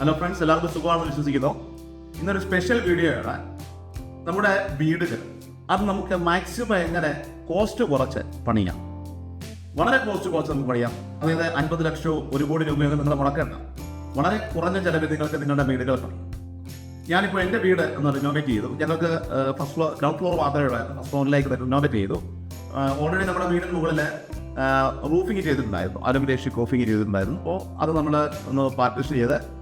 Hello friends എല്ലാവർക്കും സുഖമാണെന്ന് വിശ്വസിക്കുന്നു. ഇന്നൊരു സ്പെഷ്യൽ വീഡിയോ ആണ്. നമ്മുടെ വീടുകൾ. അത് നമുക്ക് മാക്സിമം എങ്ങനെ കോസ്റ്റ് കുറച്ച് പണിയാം. വളരെ കോസ്റ്റ് കുറച്ച് നമുക്ക് പണിയാം. അതായത് അൻപത് ലക്ഷവും ഒരു കോടി രൂപയൊക്കെ നിങ്ങൾ മുടക്കേണ്ട. വളരെ കുറഞ്ഞ ചിലവിൽ നിങ്ങൾക്ക് നിങ്ങളുടെ വീടുകൾ പണിയാം ഞാനിപ്പോൾ എന്റെ വീട് ഒന്ന് റിനോവേറ്റ് ചെയ്തു. ഞങ്ങൾക്ക് ഫസ്റ്റ് ഫ്ലോർ ഗ്രൗണ്ട് ഫ്ലോർ മാത്രമേ ഉള്ളായിരുന്നു ഫസ്റ്റ് ഫ്ലോറിലേക്ക് റിനോവേറ്റ് ചെയ്തു. ഓൾറെഡി നമ്മുടെ വീടിന് മുകളിൽ റൂഫിങ് ചെയ്തിട്ടുണ്ടായിരുന്നു. അലുമിനേഷൻ കോഫിങ് ചെയ്തിട്ടുണ്ടായിരുന്നു. അപ്പോൾ അത് നമ്മൾ ഒന്ന് പാർട്ടിഷൻ ചെയ്ത്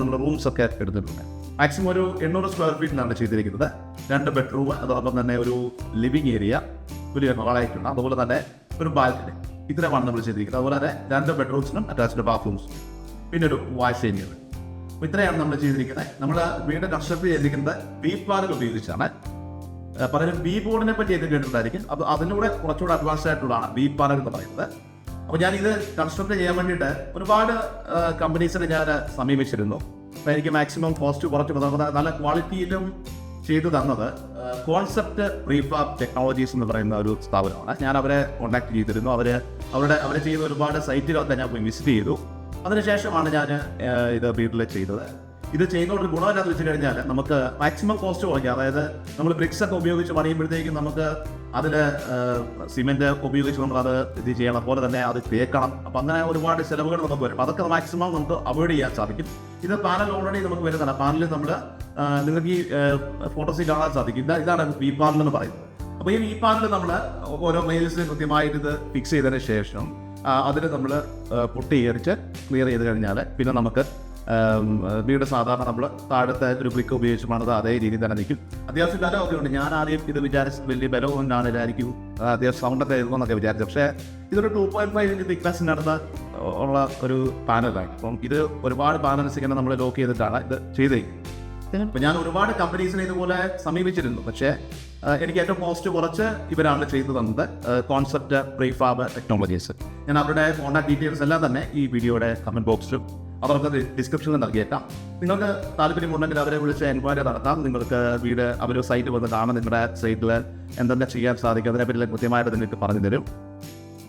നമ്മൾ റൂംസ് ഒക്കെ എടുത്തിട്ടുണ്ട്. മാക്സിമം ഒരു എണ്ണൂറ് സ്ക്വയർ ഫീറ്റിനാണ് ചെയ്തിരിക്കുന്നത്. രണ്ട് ബെഡ്റൂം അതോടൊപ്പം തന്നെ ഒരു ലിവിങ് ഏരിയ വലിയ ഹാളായിട്ടുണ്ട് അതുപോലെ തന്നെ ഒരു ബാൽക്കണി ഇത്രയാണ് നമ്മൾ ചെയ്തിരിക്കുന്നത്. അതുപോലെ തന്നെ രണ്ട് ബെഡ്റൂംസിനും അറ്റാച്ച്ഡ് ബാത്റൂംസ് പിന്നെ ഒരു വാഷ് ഏരിയ അപ്പോൾ ഇത്രയാണ് നമ്മൾ ചെയ്തിരിക്കുന്നത്. നമ്മൾ വീട് കൺസ്ട്രക്ട് ചെയ്തിരിക്കുന്നത് ബി പാനൽ ഉപയോഗിച്ചാണ്. പലരും ബി ബോർഡിനെ പറ്റി എഴുതി കേട്ടിട്ടുണ്ടായിരിക്കും. അപ്പോൾ അതിലൂടെ കുറച്ചുകൂടെ അഡ്വാൻസ് ആയിട്ടുള്ളതാണ് ബി പാനൽ എന്ന് പറയുന്നത്. അപ്പോൾ ഞാൻ ഇത് കൺസ്ട്രക്ട് ചെയ്യാൻ വേണ്ടിയിട്ട് ഒരുപാട് കമ്പനീസിനെ ഞാൻ സമീപിച്ചിരുന്നു. അപ്പോൾ എനിക്ക് മാക്സിമം കോസ്റ്റ് കുറച്ച് നല്ല ക്വാളിറ്റിയിലും ചെയ്തു തന്നത് കോൺസെപ്റ്റ് റീഫാബ് ടെക്നോളജീസ് എന്ന് പറയുന്ന ഒരു സ്ഥാപനമാണ്. ഞാൻ അവരെ കോൺടാക്ട് ചെയ്തിരുന്നു. അവർ അവരുടെ അവർ ചെയ്ത ഒരുപാട് സൈറ്റിലൊക്കെ ഞാൻ വിസിറ്റ് ചെയ്തു. അതിനുശേഷമാണ് ഞാൻ ഇത് വീട്ടിൽ ചെയ്തത്. ഇത് ചെയ്യുന്നതുകൊണ്ട് ഗുണം എന്താണെന്ന് വെച്ച് കഴിഞ്ഞാൽ നമുക്ക് മാക്സിമം കോസ്റ്റ് കുറയ്ക്കാം. അതായത് നമ്മൾ ബ്രിക്സ് ഒക്കെ ഉപയോഗിച്ച് പണിയുമ്പോഴത്തേക്കും നമുക്ക് അതിൽ സിമെന്റ് ഉപയോഗിച്ച് നമ്മൾ അത് ഇത് ചെയ്യണം. അതുപോലെ തന്നെ അത് തേക്കണം. അപ്പം അങ്ങനെ ഒരുപാട് ചിലവുകൾ നമുക്ക് വരും. അതൊക്കെ മാക്സിമം നമുക്ക് അവോയ്ഡ് ചെയ്യാൻ സാധിക്കും. ഇത് പാനൽ ഓൾറെഡി നമുക്ക് വരുന്നതാണ്. പാനലിൽ നമ്മൾ നിങ്ങൾക്ക് ഈ ഫോട്ടോസിൽ കാണാൻ സാധിക്കും. ഇതാ ഇതാണ് വി പാനൽ എന്ന് പറയുന്നത്. അപ്പോൾ ഈ വി പാനൽ നമ്മൾ ഓരോ മെയിൽസ് കൃത്യമായിട്ട് ഇത് ഫിക്സ് ചെയ്തതിന് ശേഷം അതിന് നമ്മൾ പൊട്ടി എറിച്ച് ക്ലിയർ ചെയ്ത് കഴിഞ്ഞാൽ പിന്നെ നമുക്ക് വീട് സാധാരണ നമ്മൾ താഴത്തെ ഒരു ബ്രിക്ക് ഉപയോഗിച്ച് പണിത് അതേ രീതിയിൽ തന്നെ നിൽക്കും. അത്യാവശ്യം ഒക്കെ ഉണ്ട് ഞാൻ ആദ്യം ഇത് വിചാരിച്ചത് വലിയ ബലവും ഞാനില്ലായിരിക്കും അത്യാവശ്യം സൗണ്ടൊക്കെ എഴുതുമെന്നൊക്കെ വിചാരിച്ചു പക്ഷേ ഇതൊരു ടു പോയിന്റ് ഫൈവ് ഇഞ്ച് തിക്നെസ്സിനടുത്ത് ഉള്ള ഒരു പാനലാണ് അപ്പം ഇത് ഒരുപാട് പാനൽസ് ഇങ്ങനെ നമ്മൾ ലോക്ക് ചെയ്തിട്ടാണ് ഇത് ചെയ്തേക്കുന്നത്. അപ്പം ഞാൻ ഒരുപാട് കമ്പനീസിനെ ഇതുപോലെ സമീപിച്ചിരുന്നു. പക്ഷേ എനിക്ക് ഏറ്റവും കോസ്റ്റ് കുറച്ച് ഇവരാണ് ചെയ്തു തന്നത്. കോൺസെപ്റ്റ് പ്രീഫാബ് ടെക്നോളജീസ് ഞാൻ അവരുടെ കോൺടാക്ട് ഡീറ്റെയിൽസ് എല്ലാം തന്നെ ഈ വീഡിയോയുടെ കമന്റ് ബോക്സിലും അവർക്ക് ഡിസ്ക്രിപ്ഷനിൽ നൽകിയേക്കാം നിങ്ങൾക്ക് താല്പര്യമുണ്ടെങ്കിൽ അവരെ വിളിച്ച് എൻക്വയറി നടത്താം. നിങ്ങൾക്ക് വീട് അവർ സൈറ്റ് വന്ന് കാണാൻ നിങ്ങളുടെ സൈറ്റിൽ എന്തെല്ലാം ചെയ്യാൻ സാധിക്കും. അതിനെപ്പറ്റി കൃത്യമായിട്ട് നിങ്ങൾക്ക് പറഞ്ഞു തരും.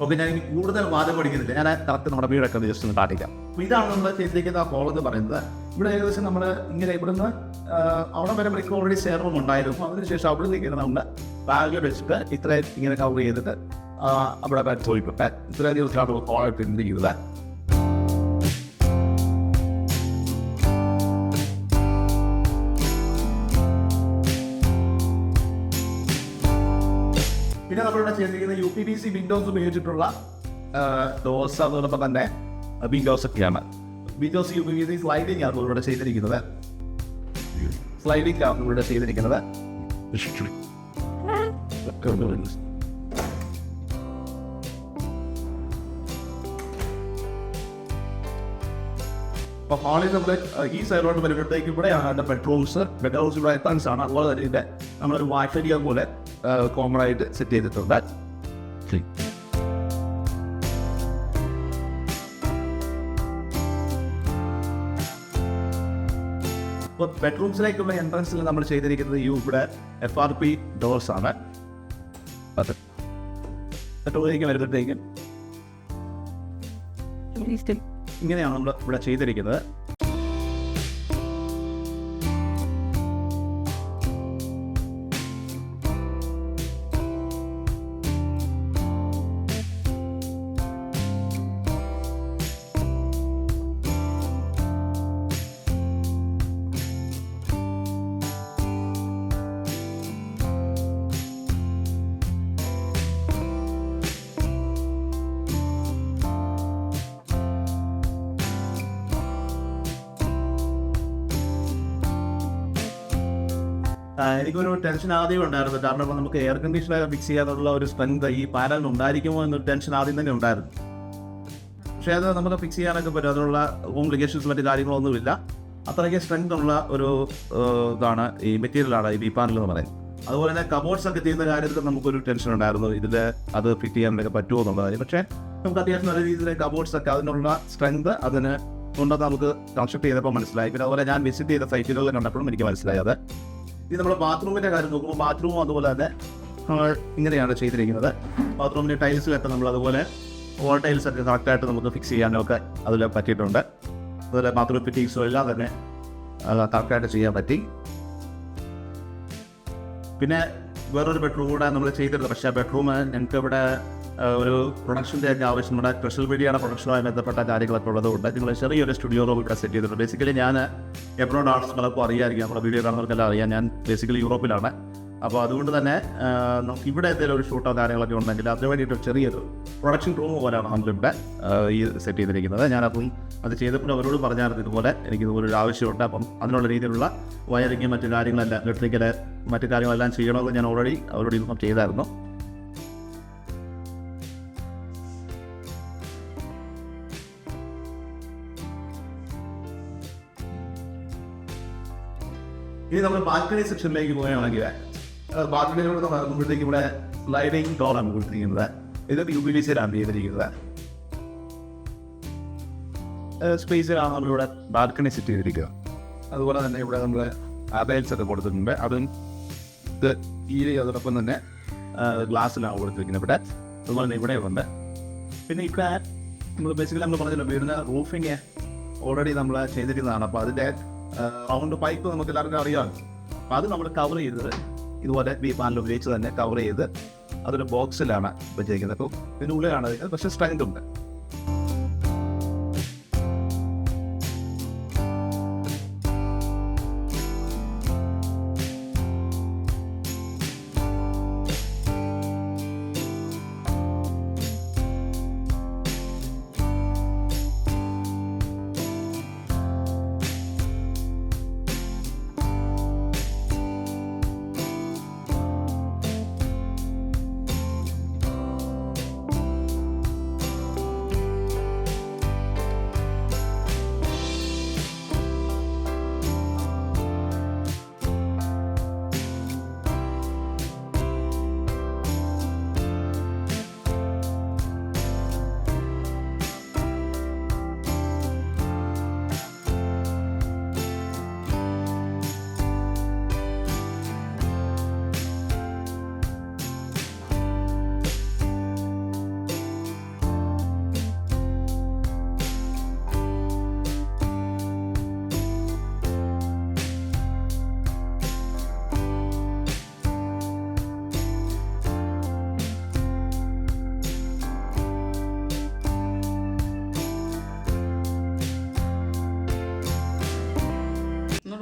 ഓക്കെ ഞാൻ കൂടുതൽ വാദം പഠിക്കുന്നില്ല. ഞാൻ കറക്റ്റ് നമ്മുടെ വീടൊക്കെ ജസ്റ്റ് ഒന്ന് കാട്ടിക്കാം അപ്പോൾ ഇതാണ് നമ്മൾ ചെയ്തിരിക്കുന്ന ഹോൾ എന്ന് പറയുന്നത്. ഇവിടെ ഏകദേശം നമ്മൾ ഇങ്ങനെ ഇവിടുന്ന് ആ, അവിടെ വരെ ബ്രേക്ക് ഓൾറെഡി ചേർന്നും ഉണ്ടായിരുന്നു. അതിനുശേഷം അവിടെ നിന്ന് നമ്മുടെ ബാഗ് വെച്ചിട്ട് ഇത്രയും ഇങ്ങനെ കവർ ചെയ്തിട്ട് ആ, അവിടെ ചോദിക്കട്ടെ ഇത്രയും ദിവസമാണ് ഹോൾ പ്രിന്റ് ചെയ്തിരിക്കുന്ന U P V C windows ഉപയോഗിച്ചിട്ടുള്ള ഡോസ് അതോടൊപ്പം തന്നെ വിൻഡോസ് ഒക്കെയാണ്. Windows U P V C sliding ആണ് ഇവിടെ ചെയ്തിരിക്കുന്നത്. സ്ലൈഡിംഗ് ആണ് ഇവിടെ ചെയ്തിരിക്കുന്നത്. അപ്പൊ ഹാളിൽ നമ്മൾ ഈ സൈഡിലോട്ട് വരുമ്പോഴത്തേക്ക് ഇവിടെയാണ് ബെഡ്റൂംസ് ബെഡ് ഹൗസ് ഇവിടെ എത്താൻസ് ആണ് അതുപോലെ തന്നെ ഇതിന്റെ നമ്മളൊരു വാഷരിയ പോലെ കോമൺ ആയിട്ട് സെറ്റ് ചെയ്തിട്ടുണ്ട്. ഇപ്പോൾ ബെഡ്റൂംസിലേക്കുള്ള എൻട്രൻസിൽ നമ്മൾ ചെയ്തിരിക്കുന്നത് ഈ ഇവിടെ എഫ് ആർ പി ഡോർസ് ആണ്. അത്. വരുമ്പോഴത്തേക്കും ഇങ്ങനെയാണ് നമ്മൾ ഇവിടെ ചെയ്തിരിക്കുന്നത്. എനിക്കൊരു ടെൻഷൻ ആദ്യം ഉണ്ടായിരുന്നു. കാരണം ഇപ്പൊ നമുക്ക് എയർ കണ്ടീഷണർ ഫിക്സ് ചെയ്യാനുള്ള ഒരു സ്ട്രെങ്ത് ഈ പാനലിന് ഉണ്ടായിരിക്കുമോ എന്നൊരു ടെൻഷൻ ആദ്യം തന്നെ ഉണ്ടായിരുന്നു. പക്ഷേ അത് നമുക്ക് ഫിക്സ് ചെയ്യാനൊക്കെ പറ്റും. അതിനുള്ള കോംപ്ലിക്കേഷൻസ് മറ്റു കാര്യങ്ങളൊന്നുമില്ല. അത്രയ്ക്ക് സ്ട്രെങ്ത് ഉള്ള ഒരു ഇതാണ് ഈ മെറ്റീരിയലാണ് ഈ ബി പാനൽ എന്ന് പറയുന്നത്. അതുപോലെ തന്നെ കബോർഡ്സ് ഒക്കെ ചെയ്യുന്ന കാര്യത്തിൽ നമുക്കൊരു ടെൻഷൻ ഉണ്ടായിരുന്നു. ഇതിൽ അത് ഫിറ്റ് ചെയ്യാനൊക്കെ പറ്റുമോ എന്നുള്ള കാര്യം പക്ഷേ നമുക്ക് അത്യാവശ്യം നല്ല രീതിയിൽ കബോർഡ്സ് ഒക്കെ അതിനുള്ള സ്ട്രെങ്ത് അതിന് ഉണ്ടെന്ന് നമുക്ക് കൺസ്ട്രക്ട് ചെയ്തപ്പോൾ മനസ്സിലായി. പിന്നെ അതുപോലെ ഞാൻ വിസിറ്റ് ചെയ്ത സൈറ്റുകളിൽ കണ്ടപ്പോഴും എനിക്ക് മനസ്സിലായി ഇത് നമ്മൾ ബാത്റൂമിന്റെ കാര്യം നോക്കുമ്പോൾ ബാത്റൂമും അതുപോലെ തന്നെ ഇങ്ങനെയാണ് ചെയ്തിരിക്കുന്നത്. ബാത്റൂമിന്റെ ടൈൽസ് ഒക്കെ നമ്മൾ അതുപോലെ വോൾ ടൈൽസ് ഒക്കെ കറക്റ്റായിട്ട് നമുക്ക് ഫിക്സ് ചെയ്യാനൊക്കെ അതിൽ പറ്റിയിട്ടുണ്ട്. അതുപോലെ ബാത്റൂം ഫിറ്റിങ്സും എല്ലാം തന്നെ കറക്റ്റായിട്ട് ചെയ്യാൻ പറ്റി. പിന്നെ വേറൊരു ബെഡ്റൂം കൂടെ നമ്മൾ ചെയ്തിരുന്നു പക്ഷേ ആ ബെഡ്റൂം ഞങ്ങൾക്ക് ഇവിടെ ഒരു പ്രൊഡക്ഷന്റെ ഒക്കെ ആവശ്യം. നമ്മുടെ സ്പെഷ്യൽ മീഡിയയുടെ പ്രൊഡക്ഷനുമായി ബന്ധപ്പെട്ട കാര്യങ്ങളൊക്കെ ഉള്ളതുകൊണ്ട് നിങ്ങൾ ചെറിയൊരു സ്റ്റുഡിയോ റൂം ഇവിടെ സെറ്റ് ചെയ്തിട്ടുണ്ട്. ബേസിക്കലി ഞാൻ എബ്രോഡാണ് നിങ്ങളിപ്പോൾ അറിയാമായിരിക്കും നമ്മുടെ വീഡിയോ കാണുന്നവർക്കെല്ലാം അറിയാം. ഞാൻ ബേസിക്കലി യൂറോപ്പിലാണ്. അപ്പോൾ അതുകൊണ്ട് തന്നെ നമുക്ക് ഇവിടെ എന്തെങ്കിലും ഒരു ഷൂട്ടോ കാര്യങ്ങളൊക്കെ ഉണ്ടെങ്കിൽ അതിന് വേണ്ടിയിട്ട് ചെറിയൊരു പ്രൊഡക്ഷൻ റൂം പോലെയാണ് നമ്മളിവിടെ ഈ സെറ്റ് ചെയ്തിരിക്കുന്നത്. ഞാനപ്പം അത് ചെയ്തപ്പോൾ അവരോട് പറഞ്ഞായിരുന്നു ഇതുപോലെ എനിക്ക് ഇതുപോലെ ഒരു ആവശ്യമുണ്ട്. അപ്പം അതിനുള്ള രീതിയിലുള്ള വയറിങ്ങും മറ്റു കാര്യങ്ങളെല്ലാം ഇലക്ട്രിക്കൽ മറ്റു കാര്യങ്ങളെല്ലാം ചെയ്യണമെന്ന് ഞാൻ ഓൾറെഡി അവരോട് ഇൻഫോം ചെയ്തായിരുന്നു. ഇനി നമ്മൾ ബാൽക്കണി സെക്ഷനിലേക്ക് പോവുകയാണെങ്കിൽ ബാൽക്കണിയിലൂടെ വരുമ്പോഴത്തേക്ക് ഇവിടെ സ്ലൈഡിംഗ് ഡോറാണ് കൊടുത്തിരിക്കുന്നത്. ഇത് യു പി വി സിയിലാണ് ചെയ്തിരിക്കുന്നത് സ്പേസിലാണ് നമ്മളിവിടെ ബാൽക്കണി സെറ്റ് ചെയ്തിരിക്കുക. അതുപോലെ തന്നെ ഇവിടെ നമ്മൾ അബൈൽസ് ഒക്കെ കൊടുത്തിട്ടുണ്ട്. അതും ഇത് ഈ അതോടൊപ്പം തന്നെ ഗ്ലാസ്സിലാണ് കൊടുത്തിരിക്കുന്നത് ഇവിടെ. അതുപോലെ തന്നെ ഇവിടെ ഉണ്ട്. പിന്നെ ഇവിടെ നമ്മൾ ബേസിക്കലി നമ്മൾ പറഞ്ഞല്ലോ വീടിന് റൂഫിങ് ഓൾറെഡി നമ്മൾ ചെയ്തിരിക്കുന്നതാണ്. അപ്പോൾ അതിന്റെ റൗണ്ട് പൈപ്പ് നമുക്ക് എല്ലാവർക്കും അറിയാം. അപ്പം അത് നമ്മൾ കവർ ചെയ്തത് ഇതുപോലെ ബി പാനൽ ഉപയോഗിച്ച് തന്നെ കവർ ചെയ്ത് അതൊരു ബോക്സിലാണ് വെച്ചിരിക്കുന്നത് അപ്പോൾ ഇതിനുള്ളിലാണ്. പക്ഷേ സ്ട്രെങ്ത് ഉണ്ട്.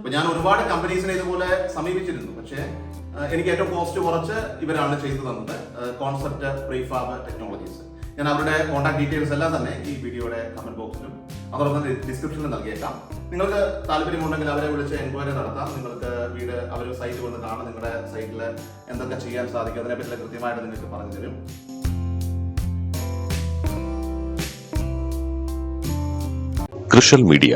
അപ്പൊ ഞാൻ ഒരുപാട് കമ്പനീസിനെ ഇതുപോലെ സമീപിച്ചിരുന്നു. പക്ഷേ എനിക്ക് ഏറ്റവും കോസ്റ്റ് കുറച്ച് ഇവരാണ് ചെയ്തു തന്നത്. കോൺസെപ്റ്റ് പ്രീഫാബ് ടെക്നോളജീസ് ഞാൻ അവരുടെ കോൺടാക്ട് ഡീറ്റെയിൽസ് എല്ലാം തന്നെ ഈ വീഡിയോയുടെ കമന്റ് ബോക്സിലും അതോടൊപ്പം ഡിസ്ക്രിപ്ഷനിലും നൽകിയേക്കാം. നിങ്ങൾക്ക് താല്പര്യമുണ്ടെങ്കിൽ അവരെ വിളിച്ച് എൻക്വയറി നടത്താം. നിങ്ങൾക്ക് വീട് അവർ സൈറ്റ് വന്ന് കാണാം. നിങ്ങളുടെ സൈറ്റിൽ എന്തൊക്കെ ചെയ്യാൻ സാധിക്കും. അതിനെപ്പറ്റി കൃത്യമായിട്ട് നിങ്ങൾക്ക് പറഞ്ഞു തരും. കൃഷൽ മീഡിയ